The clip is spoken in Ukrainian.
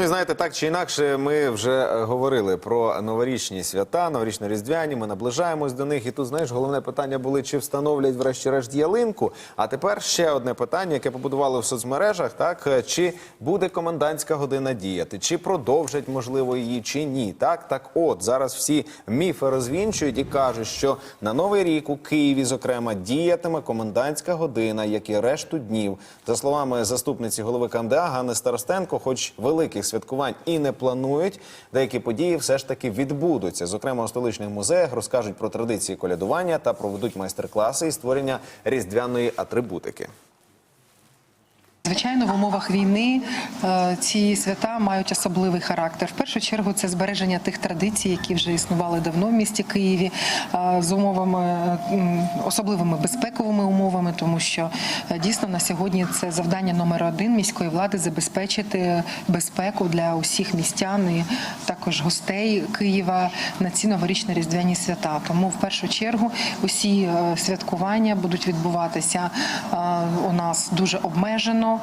Ну і знаєте, так чи інакше, ми вже е, говорили про новорічні свята, новорічно-різдвяні. Ми наближаємось до них. І тут, знаєш, головне питання були, чи встановлять врешті-решт ялинку. А тепер ще одне питання, яке побудували в соцмережах: так е, чи буде комендантська година діяти, чи продовжать можливо її, чи ні. Так, так, от зараз всі міфи розвінчують і кажуть, що на новий рік у Києві, зокрема, діятиме комендантська година, як і решту днів. За словами заступниці голови КМДА Ганни Старостенко, хоч великих святкувань і не планують, деякі події все ж таки відбудуться. Зокрема, у столичних музеях розкажуть про традиції колядування та проведуть майстер-класи і створення різдвяної атрибутики. Звичайно, в умовах війни е, ці свята мають особливий характер. В першу чергу це збереження тих традицій, які вже існували давно в місті Києві, е, з умовами е, особливими безпековими умовами, тому що дійсно на сьогодні це завдання номер один міської влади забезпечити безпеку для усіх містян і також гостей Києва на ці новорічні різдвяні свята. Тому в першу чергу усі святкування будуть відбуватися у нас дуже обмежено.